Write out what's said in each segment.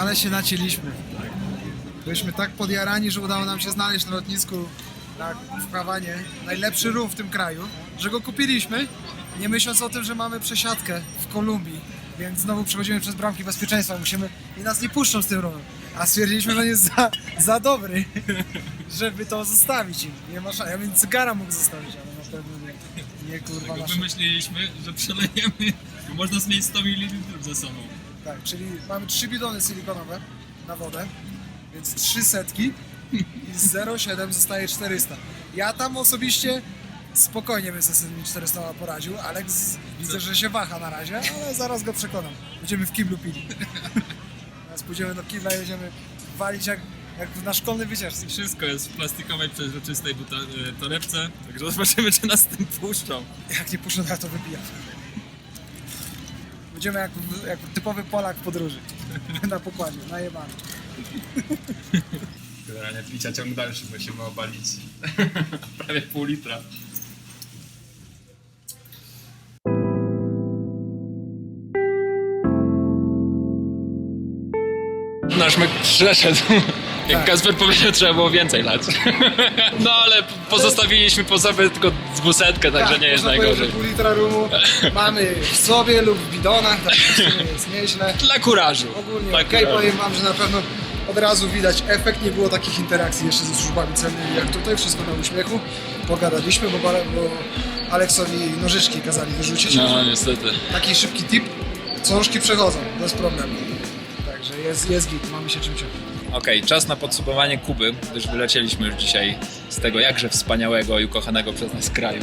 ale się nacięliśmy. Byliśmy tak podjarani, że udało nam się znaleźć na lotnisku na, w Hawanie najlepszy rum w tym kraju, że go kupiliśmy, nie myśląc o tym, że mamy przesiadkę w Kolumbii, więc znowu przechodzimy przez bramki bezpieczeństwa, musimy i nas nie puszczą z tym rumem. A stwierdziliśmy, że on jest za, za dobry, żeby to zostawić im. Nie ma szans. Ja bym cygara mógł zostawić, ale na pewno nie, nie kurwa Dlatego nasze. wymyśliliśmy, że przelejemy, bo można zmienić 100 ml ze sobą. Tak, czyli mamy trzy bidony silikonowe na wodę, więc trzy setki i z 0,7 zostaje 400. Ja tam osobiście spokojnie bym sobie z tymi 400 poradził. Alex widzę, że się waha na razie, ale zaraz go przekonam. Będziemy w kiblu pili. Teraz pójdziemy do kibla i będziemy walić jak, jak na szkolnej wycieczce. Wszystko jest w plastikowej, przezroczystej buta- e, torebce, także zobaczymy, czy nas z tym puszczą. Jak nie puszczą, to ja to wypijam. Będziemy jak, jak typowy Polak w podróży. Na pokładzie, najebany. Generalnie picia ciąg dalszy, musimy obalić prawie pół litra. Nasz mek przeszedł. Jak Tak. Kasper powiedział, trzeba było więcej lać. No ale pozostawiliśmy po sobie tylko dwusetkę, także nie jest Tak, można powiedzieć, najgorzej. że pół litra rumu mamy w sobie lub w bidonach, tak sumie jest nieźle. Dla kurażu. Ogólnie Dla okej, kurażu. powiem wam, że na pewno od razu widać efekt, nie było takich interakcji jeszcze ze służbami celnymi jak tutaj, wszystko na uśmiechu. Pogadaliśmy, bo, bo Aleksowi nożyczki kazali wyrzucić. No niestety. Taki szybki tip, cążki przechodzą, bez problemu. Także jest, jest git, mamy się czym cieszyć. Okej, czas na podsumowanie Kuby, gdyż wylecieliśmy już dzisiaj z tego jakże wspaniałego i ukochanego przez nas kraju.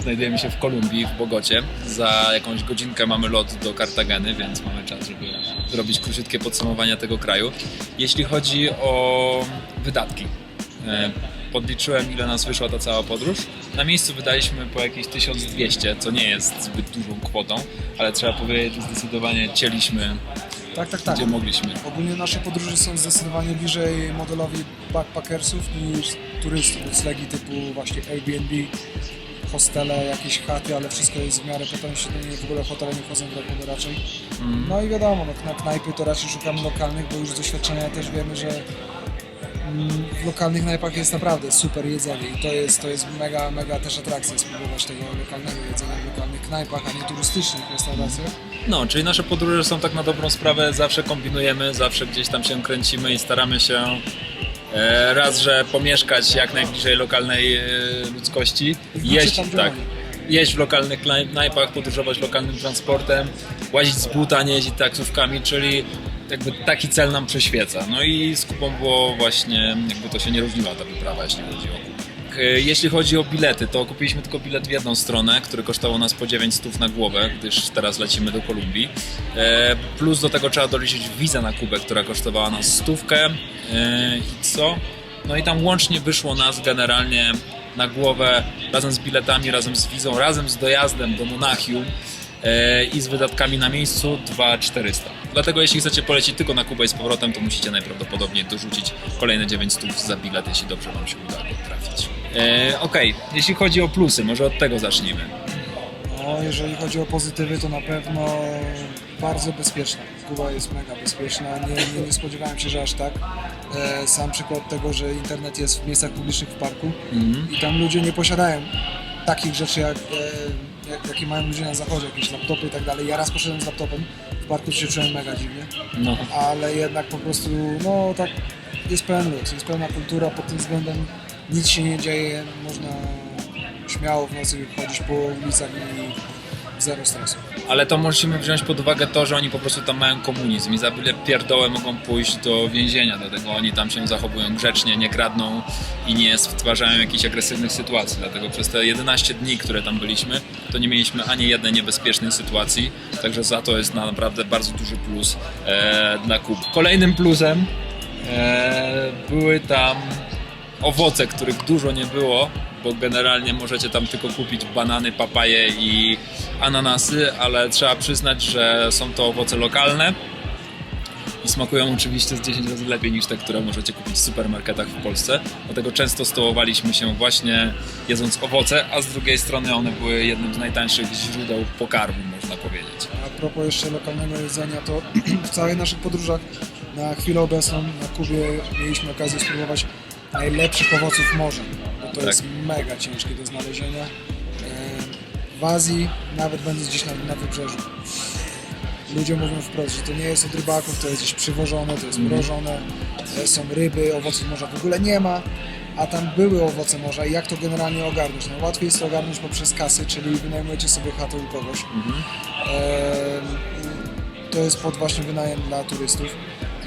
Znajdujemy się w Kolumbii, w Bogocie. Za jakąś godzinkę mamy lot do Kartageny, więc mamy czas, żeby zrobić króciutkie podsumowanie tego kraju. Jeśli chodzi o wydatki, e, podliczyłem ile nas wyszła ta cała podróż. Na miejscu wydaliśmy po jakieś 1200, co nie jest zbyt dużą kwotą, ale trzeba powiedzieć, że zdecydowanie cieliśmy Tak, tak, tak. gdzie mogliśmy. Ogólnie nasze podróże są zdecydowanie bliżej modelowi backpackersów niż turystów z legi typu właśnie Airbnb, hostele, jakieś chaty, ale wszystko jest w miarę potężne, nie w ogóle hotele nie wchodzą w drogę raczej. No i wiadomo, no, na knajpy to raczej szukamy lokalnych, bo już z doświadczenia też wiemy, że w lokalnych knajpach jest naprawdę super jedzenie i to jest, to jest mega, mega też atrakcja spróbować tego lokalnego jedzenia w lokalnych knajpach, a nie turystycznych restauracjach. No, czyli nasze podróże są tak na dobrą sprawę, zawsze kombinujemy, zawsze gdzieś tam się kręcimy i staramy się e, raz, że pomieszkać jak najbliżej lokalnej e, ludzkości, Znaczy jeść, tak, jeść w lokalnych knaj- knajpach, podróżować lokalnym transportem, łazić z buta, nie jeździć taksówkami, czyli jakby taki cel nam przyświeca. No i z kupą było właśnie, jakby to się nie różniła ta wyprawa, jeśli chodzi o kupę. E, Jeśli chodzi o bilety, to kupiliśmy tylko bilet w jedną stronę, który kosztował nas po 9 stów na głowę, gdyż teraz lecimy do Kolumbii. E, Plus do tego trzeba doliczyć wizę na Kubę, która kosztowała nas stówkę. E, I co? No i tam łącznie wyszło nas generalnie na głowę razem z biletami, razem z wizą, razem z dojazdem do Monachium i z wydatkami na miejscu 2400. Dlatego jeśli chcecie polecieć tylko na Kubę i z powrotem, to musicie najprawdopodobniej dorzucić kolejne 9 stów za bilet, jeśli dobrze Wam się uda trafić. E, Okej, jeśli chodzi o plusy, może od tego zacznijmy. No, jeżeli chodzi o pozytywy, to na pewno bardzo bezpieczna. Kuba jest mega bezpieczna. Nie, nie, nie spodziewałem się, że aż tak. E, sam przykład tego, że internet jest w miejscach publicznych w parku Mhm. i tam ludzie nie posiadają takich rzeczy, jak, e, jak, jakie mają ludzie na zachodzie, jakieś laptopy i tak dalej. Ja raz poszedłem z laptopem, parku się czułem mega dziwnie, No. ale jednak po prostu, no tak, jest pełen luz, jest pełna kultura pod tym względem. Nic się nie dzieje, można śmiało w nocy chodzić po ulicach i zero stresu. Ale to musimy wziąć pod uwagę to, że oni po prostu tam mają komunizm i za byle pierdołę mogą pójść do więzienia, dlatego oni tam się zachowują grzecznie, nie kradną i nie stwarzają jakichś agresywnych sytuacji. Dlatego przez te 11 dni, które tam byliśmy, to nie mieliśmy ani jednej niebezpiecznej sytuacji, także za to jest naprawdę bardzo duży plus e, dla Kub. Kolejnym plusem e, były tam owoce, których dużo nie było, bo generalnie możecie tam tylko kupić banany, papaje i ananasy, ale trzeba przyznać, że są to owoce lokalne i smakują oczywiście z 10 razy lepiej niż te, które możecie kupić w supermarketach w Polsce. Dlatego często stołowaliśmy się właśnie jedząc owoce, a z drugiej strony one były jednym z najtańszych źródeł pokarmu, można powiedzieć. A propos jeszcze lokalnego jedzenia, to w całych naszych podróżach Na chwilę obecną na Kubie mieliśmy okazję spróbować najlepszych owoców morza, to Tak. jest mega ciężkie do znalezienia. E, W Azji, nawet będąc gdzieś na, na wybrzeżu, ludzie mówią wprost, że to nie jest od rybaków, to jest gdzieś przywożone, to jest Mhm. mrożone, e, są ryby, owoców morza w ogóle nie ma, a tam były owoce morza i jak to generalnie ogarnąć? No, łatwiej jest to ogarnąć poprzez kasy, czyli wynajmujecie sobie chatę u kogoś. Mhm. Em, To jest pod właśnie wynajem dla turystów.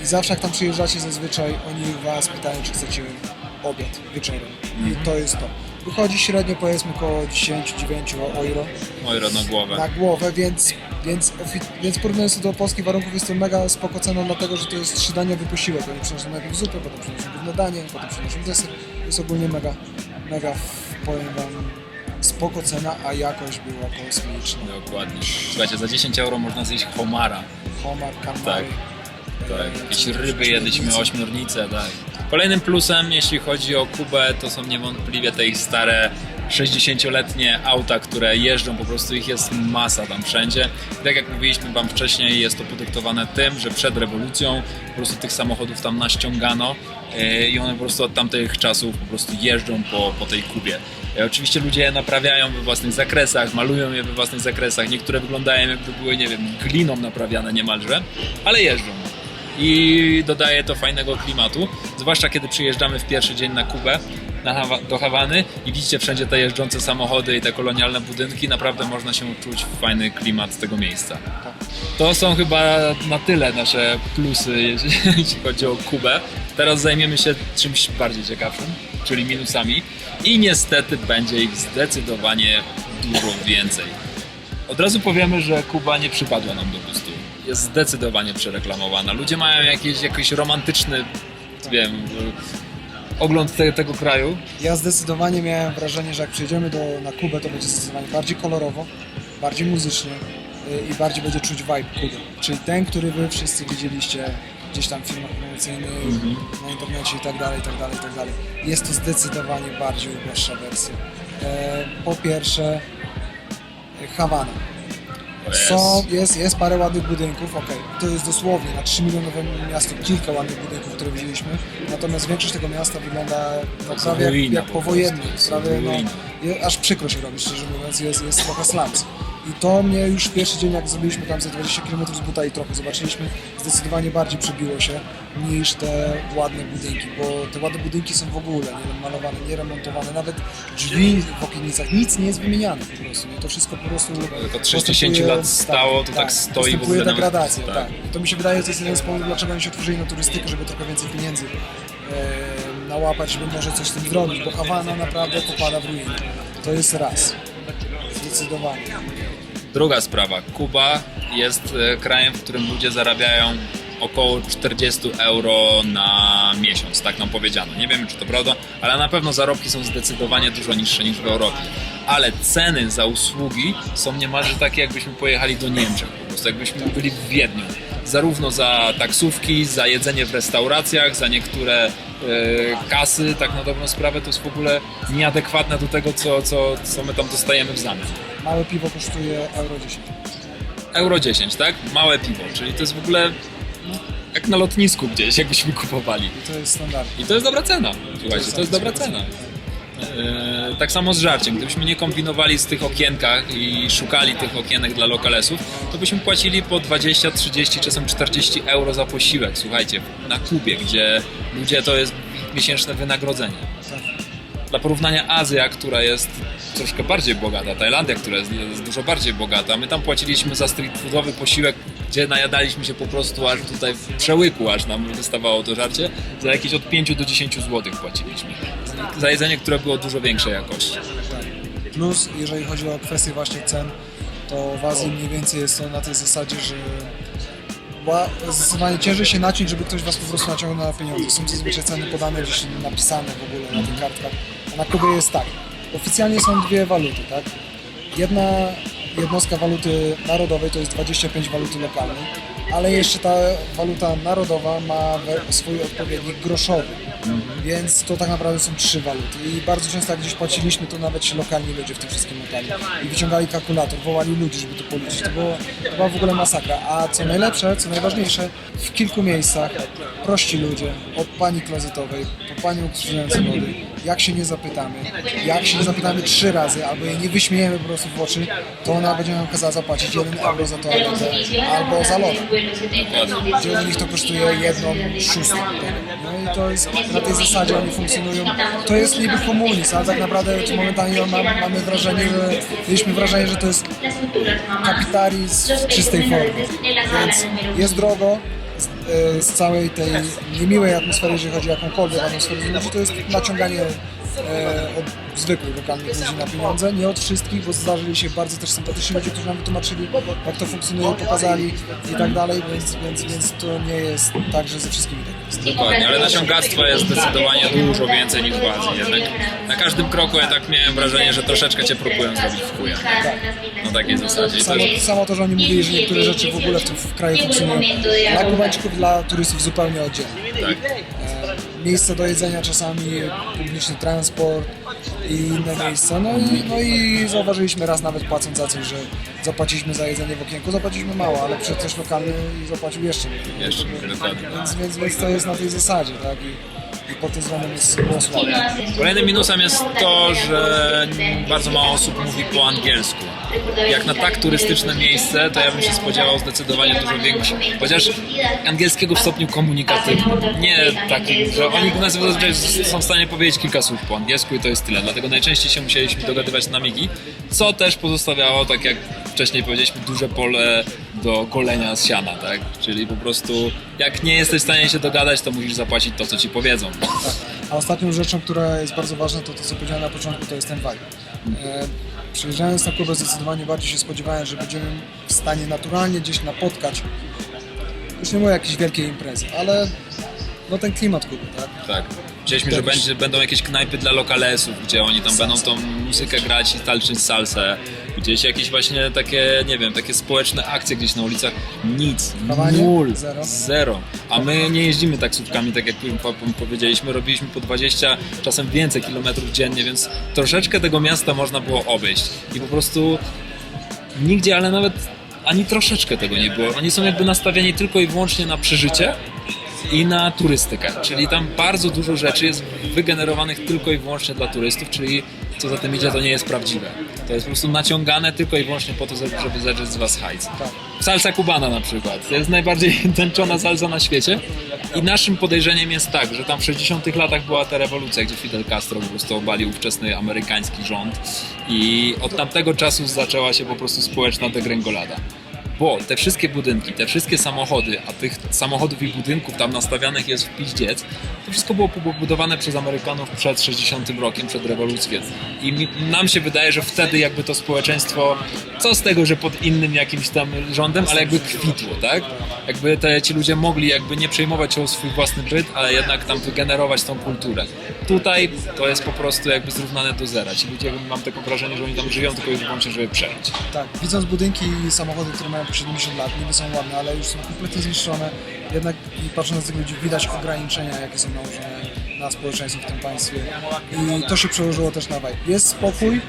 I zawsze jak tam przyjeżdżacie zazwyczaj oni was pytają, czy chcecie obiad wieczorem. I to jest to. Wychodzi średnio powiedzmy około 10-9 euro Euro na głowę. na głowę, więc, więc, więc porównując to do polskich warunków jest to mega spoko cena, dlatego że to jest trzydaniowy posiłek. Oni przynoszą najpierw zupę, potem przynoszą główne danie, potem przynoszą deser. To jest ogólnie mega, mega, powiem wam, spoko cena, a jakość była kosmiczna. Dokładnie. Słuchajcie, za 10 euro można zjeść homara. Homar, kamary. Tak, jakieś ryby jedliśmy, ośmiornice, tak. Kolejnym plusem, jeśli chodzi o Kubę, to są niewątpliwie te ich stare 60-letnie auta, które jeżdżą, po prostu ich jest masa tam wszędzie. Tak jak mówiliśmy Wam wcześniej, jest to podyktowane tym, że przed rewolucją po prostu tych samochodów tam naściągano yy, i one po prostu od tamtych czasów po prostu jeżdżą po, po tej Kubie. E, Oczywiście ludzie je naprawiają we własnych zakresach, malują je we własnych zakresach, niektóre wyglądają jakby były, nie wiem, gliną naprawiane niemalże, ale jeżdżą i dodaje to fajnego klimatu, zwłaszcza kiedy przyjeżdżamy w pierwszy dzień na Kubę, na do Hawany i widzicie wszędzie te jeżdżące samochody i te kolonialne budynki, naprawdę można się czuć w fajny klimat tego miejsca. To są chyba na tyle nasze plusy, jeśli chodzi o Kubę. Teraz zajmiemy się czymś bardziej ciekawszym, czyli minusami i niestety będzie ich zdecydowanie dużo więcej. Od razu powiemy, że Kuba nie przypadła nam do gustu. Jest zdecydowanie przereklamowana. Ludzie mają jakiś, jakiś romantyczny, wiem, ogląd te, tego kraju. Ja zdecydowanie miałem wrażenie, że jak przyjedziemy do, na Kubę, to będzie zdecydowanie bardziej kolorowo, bardziej muzycznie y, i bardziej będzie czuć vibe Kuby. Czyli ten, który wy wszyscy widzieliście gdzieś tam w filmach promocyjnych, na internecie i tak dalej, i tak dalej, i tak dalej. Jest to zdecydowanie bardziej uboższa wersja. E, po pierwsze, e, Hawana. Są, jest, jest parę ładnych budynków, okej. To jest dosłownie na 3 milionowe miasto kilka ładnych budynków, które widzieliśmy. Natomiast większość tego miasta wygląda no, jest prawie jak, ruina jak po prostu, jest Prawie, no, ruina. je- aż przykro się robi, szczerze mówiąc, jest, jest trochę slums. I to mnie już w pierwszy dzień, jak zrobiliśmy tam ze 20 km z buta i trochę zobaczyliśmy, zdecydowanie bardziej przybiło się niż te ładne budynki, bo te ładne budynki są w ogóle nie malowane, nie remontowane, nawet drzwi w okienicach, nic nie jest wymieniane po prostu. I to wszystko po prostu To 60 postępuje- lat stało, to tak stoi w ogóle degradacja, tak. tak. I to mi się wydaje, że to jest jeden z powodów, dlaczego oni się otworzyli na turystykę, żeby trochę więcej pieniędzy e, nałapać, żeby może coś z tym zrobić, bo Hawana naprawdę popada w ruinę. To jest raz. Zdecydowanie. Druga sprawa. Kuba jest e, krajem, w którym ludzie zarabiają około 40 euro na miesiąc, tak nam powiedziano. Nie wiemy, czy to prawda, ale na pewno zarobki są zdecydowanie dużo niższe niż w Europie. Ale ceny za usługi są niemalże takie, jakbyśmy pojechali do Niemczech, po prostu jakbyśmy byli w Wiedniu. Zarówno za taksówki, za jedzenie w restauracjach, za niektóre kasy, tak na dobrą sprawę, to jest w ogóle nieadekwatne do tego, co, co, co my tam dostajemy w zamian. Małe piwo kosztuje euro 10. Euro 10, tak? Małe piwo, czyli to jest w ogóle no, jak na lotnisku gdzieś, jakbyśmy kupowali. I to jest standard. I to jest dobra cena, słuchajcie, to jest dobra cena. Eee, tak samo z żarciem. Gdybyśmy nie kombinowali z tych okienkach i szukali tych okienek dla lokalesów, to byśmy płacili po 20, 30, czasem 40 euro za posiłek, słuchajcie, na Kubie, gdzie ludzie to jest miesięczne wynagrodzenie. Dla porównania Azja, która jest troszkę bardziej bogata, Tajlandia, która jest dużo bardziej bogata, my tam płaciliśmy za street foodowy posiłek, gdzie najadaliśmy się po prostu aż tutaj w przełyku, aż nam wystawało to żarcie, za jakieś od 5 do 10 zł płaciliśmy. Za jedzenie, które było dużo większej jakości. Plus, jeżeli chodzi o kwestię właśnie cen, to w Azji mniej więcej jest to na tej zasadzie, że zdecydowanie ciężej się naciąć, żeby ktoś was po prostu naciągnął na pieniądze. Są zazwyczaj ceny podane, gdzieś napisane w ogóle na tych kartkach. A na Kubie jest tak. Oficjalnie są dwie waluty, tak? Jedna jednostka waluty narodowej to jest 25 waluty lokalnej, ale jeszcze ta waluta narodowa ma swój odpowiednik groszowy. Więc to tak naprawdę są trzy waluty i bardzo często jak gdzieś płaciliśmy, to nawet się lokalni ludzie w tym wszystkim motali i wyciągali kalkulator, wołali ludzi, żeby to policzyć. To, było, to była w ogóle masakra. A co najlepsze, co najważniejsze, w kilku miejscach prości ludzie, od pani klozetowej, po panią obsługującą wody, jak się nie zapytamy, jak się nie zapytamy trzy razy, albo jej nie wyśmiejemy po prostu w oczy, to ona będzie nam kazała zapłacić 1 euro za toaletę albo za lodę gdzie u nich to kosztuje jedną szóstą. No i to jest na tej zasadzie oni funkcjonują. To jest niby komunizm, ale tak naprawdę tu momentalnie ma- mamy wrażenie, że mieliśmy wrażenie, że to jest kapitalizm w czystej formie. Więc jest drogo. Z, e, z całej tej niemiłej atmosfery, jeżeli chodzi o jakąkolwiek atmosferę to jest naciąganie e, od zwykłych lokalnych ludzi na pieniądze, nie od wszystkich, bo zdarzyli się bardzo też sympatyczni ludzie, którzy nam wytłumaczyli, jak to funkcjonuje, pokazali i tak dalej, więc, więc, więc to nie jest tak, że ze wszystkimi tak jest. Dokładnie, ale naciągactwa jest zdecydowanie dużo więcej niż władzy. Jednak na każdym kroku ja tak miałem wrażenie, że troszeczkę cię próbują zrobić w chuja. Na takiej zasadzie. Samo, samo to, że oni mówili, że niektóre rzeczy w ogóle w tym w kraju funkcjonują dla Kubańczyków, dla turystów zupełnie oddzielnie. tak. Miejsce do jedzenia czasami, publiczny transport i inne miejsca. No i, no i zauważyliśmy raz nawet płacąc za coś, że zapłaciliśmy za jedzenie w okienku, zapłaciliśmy mało, ale przecież lokalny zapłacił jeszcze mniej. Jeszcze mniej, dokładnie. Więc, więc, więc to jest na tej zasadzie, tak? I, i pod tym względem jest słabe. Kolejnym minusem jest to, że bardzo mało osób mówi po angielsku. Jak na tak turystyczne miejsce, to ja bym się spodziewał zdecydowanie dużo większego. Chociaż angielskiego w stopniu komunikatywnym. Nie takim, że oni u nas zazwyczaj są w stanie powiedzieć kilka słów po angielsku i to jest tyle. Dlatego najczęściej się musieliśmy dogadywać na migi, co też pozostawiało, tak jak wcześniej powiedzieliśmy, duże pole do golenia z siana, tak? Czyli po prostu jak nie jesteś w stanie się dogadać, to musisz zapłacić to, co ci powiedzą. Tak. A ostatnią rzeczą, która jest bardzo ważna, to to, co powiedziałem na początku, to jest ten vibe. E, przyjeżdżając na Kubę zdecydowanie bardziej się spodziewałem, że będziemy w stanie naturalnie gdzieś napotkać, już nie mówię jakiejś wielkiej imprezy, ale no ten klimat Kuby, tak? Tak. Chcieliśmy, że będzie, będą jakieś knajpy dla lokalesów, gdzie oni tam będą tą muzykę grać i talczyć salsę. Gdzieś jakieś właśnie takie, nie wiem, takie społeczne akcje gdzieś na ulicach. Nic. Kawanie? Nul. Zero? Zero. A my nie jeździmy taksówkami, tak jak po- po- powiedzieliśmy. Robiliśmy po 20, czasem więcej kilometrów dziennie, więc troszeczkę tego miasta można było obejść. I po prostu nigdzie, ale nawet ani troszeczkę tego nie było. Oni są jakby nastawieni tylko i wyłącznie na przeżycie i na turystykę. Czyli tam bardzo dużo rzeczy jest wygenerowanych tylko i wyłącznie dla turystów, czyli co za tym idzie, to nie jest prawdziwe. To jest po prostu naciągane tylko i wyłącznie po to, żeby zedrzeć z was hajs. Tak. Salsa cubana na przykład. To jest najbardziej tęczona salsa na świecie. I naszym podejrzeniem jest tak, że tam w 60 latach była ta rewolucja, gdzie Fidel Castro po prostu obalił ówczesny amerykański rząd i od tamtego czasu zaczęła się po prostu społeczna degrengolada. Bo te wszystkie budynki, te wszystkie samochody, a tych samochodów i budynków tam nastawianych jest w piździec, to wszystko było pobudowane przez Amerykanów przed 60 rokiem, przed rewolucją. I mi, nam się wydaje, że wtedy jakby to społeczeństwo, co z tego, że pod innym jakimś tam rządem, ale jakby kwitło, tak? Jakby te, ci ludzie mogli jakby nie przejmować się o swój własny byt, ale jednak tam wygenerować tą kulturę. Tutaj to jest po prostu jakby zrównane do zera. Ci ludzie, mam takie wrażenie, że oni tam żyją tylko i wyłącznie, żeby przeżyć. Tak, widząc budynki i samochody, które mają po 70 lat, niby są ładne, ale już są kompletnie zniszczone, jednak patrząc na tych ludzi widać ograniczenia, jakie są nałożone na społeczeństwo w tym państwie i to się przełożyło też na vibe. Jest spokój,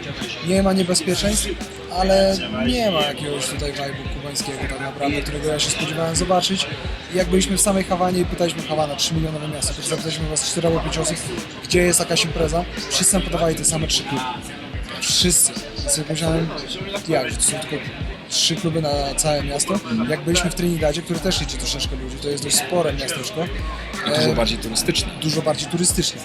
nie ma niebezpieczeństw, ale nie ma jakiegoś tutaj vibe'u kubańskiego tak naprawdę, którego ja się spodziewałem zobaczyć. I jak byliśmy w samej Hawanie i pytaliśmy Hawana, 3 milionowe miasto, to zapytaliśmy was 4 albo 5 osób, gdzie jest jakaś impreza, wszyscy nam podawali te same trzy kluby. Wszyscy. Więc sobie pomyślałem, jak, to są tylko trzy kluby na całe miasto. Jak byliśmy w Trinidadzie, który też liczy troszeczkę ludzi, to jest dość spore miasteczko. I dużo E, bardziej turystyczne. dużo bardziej turystyczne.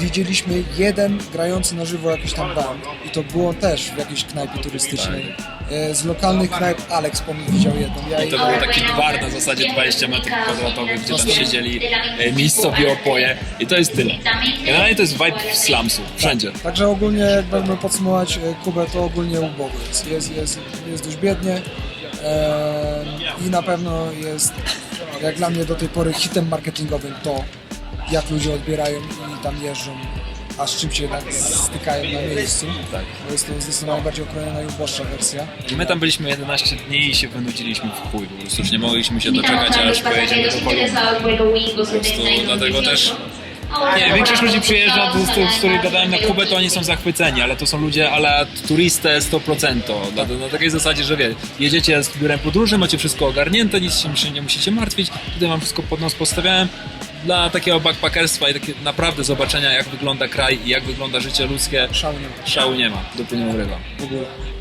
Widzieliśmy jeden grający na żywo jakiś tam band i to było też w jakiejś knajpie turystycznej. E, Z lokalnych knajp Alex widział jedną. Ja I to był taki gwar na zasadzie 20 metrów kwadratowych, gdzie tam siedzieli e, miejscowi opoje i to jest tyle. Generalnie to jest vibe slumsu, wszędzie. Także ogólnie, jakby podsumować e, Kubę, to ogólnie ubogo jest. Jest, jest, jest dość biednie e, i na pewno jest, jak dla mnie do tej pory, hitem marketingowym to, jak ludzie odbierają i tam jeżdżą a z czym się jednak stykają na miejscu. Tak. Bo jest to zdecydowanie bardziej okrojona i uboższa wersja. My tam byliśmy 11 dni i się wynudziliśmy w chuj, po prostu już nie mogliśmy się doczekać, aż pojedziemy do Kolumbii. Po prostu dlatego też nie, większość ludzi przyjeżdża, z których, z których gadałem na Kubę, to oni są zachwyceni, ale to są ludzie ale turistę 100%. Na, na takiej zasadzie, że wie, jedziecie z biurem podróży, macie wszystko ogarnięte, nic się, się nie musicie martwić, tutaj wam wszystko pod nos postawiałem. Dla takiego backpackerstwa i takie naprawdę zobaczenia, jak wygląda kraj i jak wygląda życie ludzkie, Szału nie ma. szału nie ma, dupy nie urywa. W ogóle.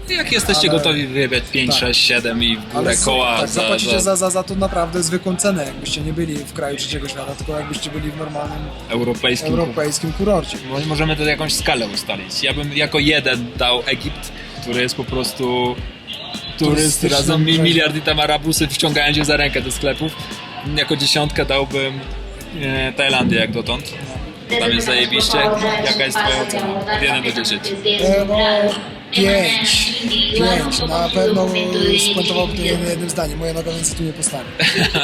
Jak jesteście Ale- gotowi wyjebać 5, Tak. 6, 7 i w górę z- koła tak, za, zapłacicie za za, za, za to naprawdę zwykłą cenę, jakbyście nie byli w kraju trzeciego świata, tylko jakbyście byli w normalnym europejskim europejskim kurorcie. Mo- Możemy to jakąś skalę ustalić. Ja bym jako jeden dał Egipt, który jest po prostu turyst Turystycznym razem mi miliard i tam Arabusy wciągają cię za rękę do sklepów. Jako dziesiątkę dałbym e, Tajlandię jak dotąd. Tam jest zajebiście. Jaka jest twoja ocena? Od 1 do 10. E, no, pięć. Pięć. Na pewno spuentowałbym to jednym, jednym zdaniem. Moja noga więcej tu nie postanie.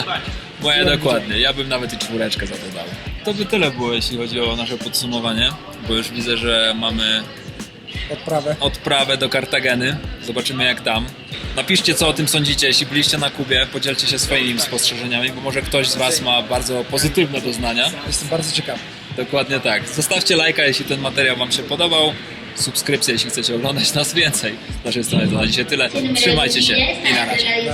Moja dokładnie. Ja bym nawet i czwóreczkę za to dał. To by tyle było, jeśli chodzi o nasze podsumowanie, bo już widzę, że mamy Odprawę. odprawę do Kartageny. Zobaczymy jak tam. Napiszcie co o tym sądzicie, jeśli byliście na Kubie, podzielcie się swoimi spostrzeżeniami, bo może ktoś z Was ma bardzo pozytywne doznania. Jestem bardzo ciekawy. Dokładnie tak. Zostawcie lajka, jeśli ten materiał Wam się podobał. Subskrypcję, jeśli chcecie oglądać nas więcej. Z naszej strony to na dzisiaj tyle. Trzymajcie się i na razie.